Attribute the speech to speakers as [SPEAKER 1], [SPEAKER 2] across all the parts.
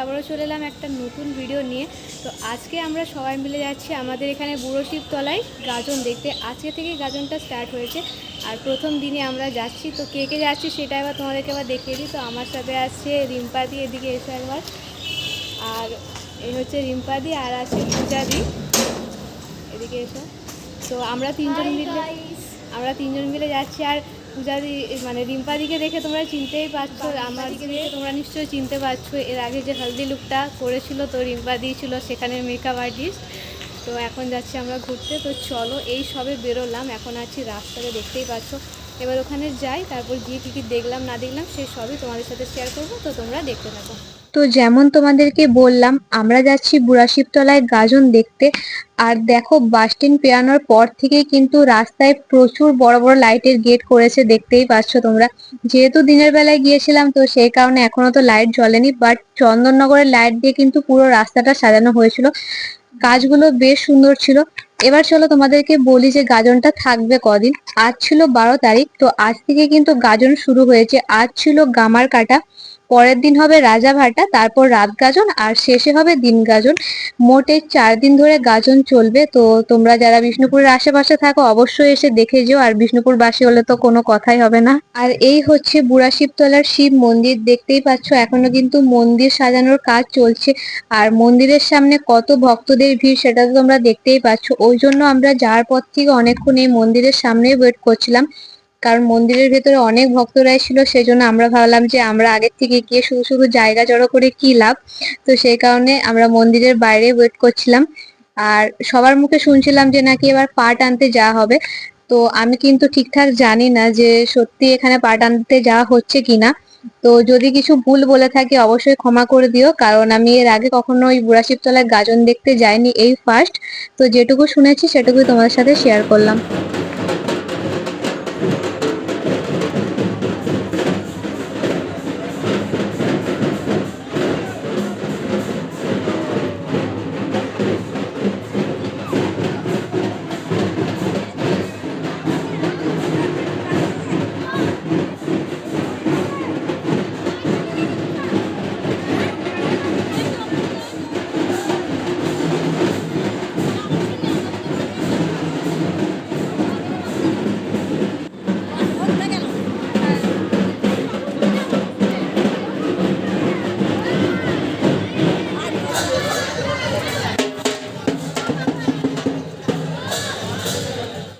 [SPEAKER 1] আবারও চলে এলাম একটা নতুন ভিডিও নিয়ে। তো আজকে আমরা সবাই মিলে যাচ্ছি আমাদের এখানে বুড়ো শিবতলায় গাজন দেখতে। আজকে থেকেই গাজনটা স্টার্ট হয়েছে। আর প্রথম দিনে আমরা যাচ্ছি তো কে কে যাচ্ছি সেটা এবার তোমাদেরকে আবার দেখিয়ে দিই। তো আমার সাথে আছে রিম্পাদি এদিকে এসে একবার। আর এই হচ্ছে রিম্পাদি আর আছে পূজাদি। এদিকে এসো। তো আমরা তিনজন মিলে আমরা তিনজন মিলে যাচ্ছি। আর পূজাদি মানে রিম্পাদিকে দেখে তোমরা চিনতেই পারছ আমাদিকে দেখে তোমরা নিশ্চয়ই চিনতে পারছ। এর আগে যে হলদি লুকটা করেছিল তো রিম্পাদি ছিল সেখানে মেকআপ আর্টিস্ট তো এখন যাচ্ছি আমরা ঘুরতে। তো চলো এই সবে বেরোলাম। এখন আছি রাস্তাতে দেখতেই পাচ্ছ এবার ওখানে যাই তারপর গিয়ে কী কী দেখলাম না দেখলাম সে সবই তোমাদের সাথে শেয়ার করব। তো তোমরা দেখতে থাকো।
[SPEAKER 2] তো যেমন তোমাদেরকে বললাম, আমরা যাচ্ছি বুড়াশিবতলায় গাজন দেখতে। আর দেখো বাস স্ট্যান্ড পেরানোর পর থেকেই কিন্তু রাস্তায় প্রচুর বড় বড় লাইটের গেট করেছে, দেখতেই পাচ্ছ তোমরা। যেহেতু দিনের বেলায় গিয়েছিলাম, তো সেই কারণে এখনও তো লাইট জ্বলেনি বাট চন্দননগরের লাইট দিয়ে কিন্তু পুরো রাস্তাটা সাজানো হয়েছিল। কাজগুলো বেশ সুন্দর ছিল। এবার চলো তোমাদেরকে বলি যে গাজনটা থাকবে কদিন। আজ ছিল বারো তারিখ, তো আজ থেকে কিন্তু গাজন শুরু হয়েছে। আজ ছিল গামার কাটা। পরের দিন হবে রাজাভাটা তারপর রাত গাজন, আর শেষে হবে দিন গাজন। মোটে চার দিন ধরে গাজন চলবে, তো তোমরা যারা বিষ্ণুপুরের আশেপাশে থাকো, অবশ্যই এসে দেখে যেও, আর বিষ্ণুপুর বাসী হলে তো কোনো কথাই হবে না। আর এই হচ্ছে বুড়া শিবতলার শিব মন্দির, দেখতেই পাচ্ছ এখনও কিন্তু মন্দির সাজানোর কাজ চলছে। আর মন্দিরের সামনে কত ভক্তদের ভিড়, সেটা তো তোমরা দেখতেই পাচ্ছ। ওই জন্য আমরা যাওয়ার পর থেকে অনেকক্ষণ এই মন্দিরের সামনে ওয়েট করছিলাম। কারণ মন্দিরের ভেতরে অনেক ভক্তরা ছিল সেই জন্য আমরা ভাবলাম যে আমরা আগের থেকে গিয়ে শুধু শুধু জায়গা জড়ো করে কি লাভ? তো সেই কারণে আমরা মন্দিরের বাইরে ওয়েট করছিলাম। আর সবার মুখে শুনছিলাম যে নাকি এবার পাট আনতে যাওয়া হবে। তো আমি কিন্তু ঠিকঠাক জানি না যে সত্যি এখানে পাট আনতে যাওয়া হচ্ছে কিনা। তো যদি কিছু ভুল বলে থাকি অবশ্যই ক্ষমা করে দিও, কারণ আমি এর আগে কখনো ওই বুড়াশিবতলায় গাজন দেখতে যাইনি এই ফার্স্ট তো যেটুকু শুনেছি সেটুকুই তোমাদের সাথে শেয়ার করলাম।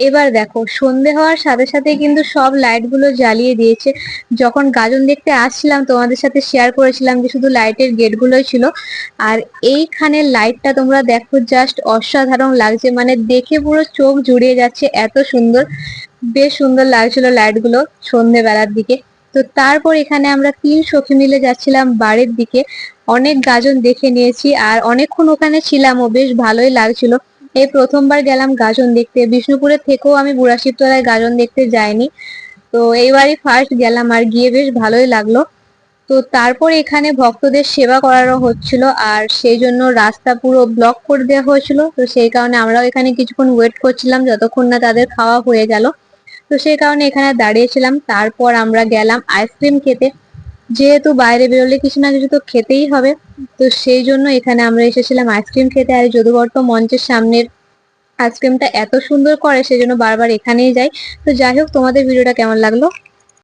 [SPEAKER 2] এবার দেখো, সন্ধে হওয়ার সাথে সাথে কিন্তু সব লাইটগুলো জ্বালিয়ে দিয়েছে। যখন গাজন দেখতে আসছিলাম, তোমাদের সাথে শেয়ার করেছিলাম যে শুধু লাইটের গেট গুলোই ছিল। আর এইখানে লাইটটা তোমরা দেখো জাস্ট অসাধারণ লাগছে। মানে দেখে পুরো চোখ জুড়িয়ে যাচ্ছে, এত সুন্দর। বেশ সুন্দর লাগছিল লাইটগুলো সন্ধেবেলার দিকে। তো তারপর এখানে আমরা তিন সখী মিলে যাচ্ছিলাম বাড়ির দিকে। অনেক গাজন দেখে নিয়েছি, আর অনেকক্ষণ ওখানে ছিলাম ও বেশ ভালোই লাগছিল। এই প্রথমবার গেলাম গাজন দেখতে। বিষ্ণুপুরের থেকেও আমি বুড়াশিবতলায় গাজন দেখতে যাইনি। তো এইবারই ফার্স্ট গেলাম আর গিয়ে বেশ ভালোই লাগল। তো তারপর এখানে ভক্তদের সেবা করারও হচ্ছিল আর সেই জন্য রাস্তা পুরো ব্লক করে দেওয়া হয়েছিল। তো সেই কারণে আমরাও এখানে কিছুক্ষণ ওয়েট করছিলাম যতক্ষণ না তাদের খাওয়া হয়ে গেল। তো সেই কারণে এখানে দাঁড়িয়েছিলাম। তারপর আমরা গেলাম আইসক্রিম খেতে। যেহেতু বাইরে বেরোলে কিছু না কিছু তো খেতেই হবে। তো সেই জন্য এখানে আমরা এসেছিলাম আইসক্রিম খেতে। আর যদুবর্ত মঞ্চের সামনের আইসক্রিমটা এত সুন্দর করে সেজন্য বারবার এখানেই যাই। তো যাই হোক, তোমাদের ভিডিওটা কেমন লাগল?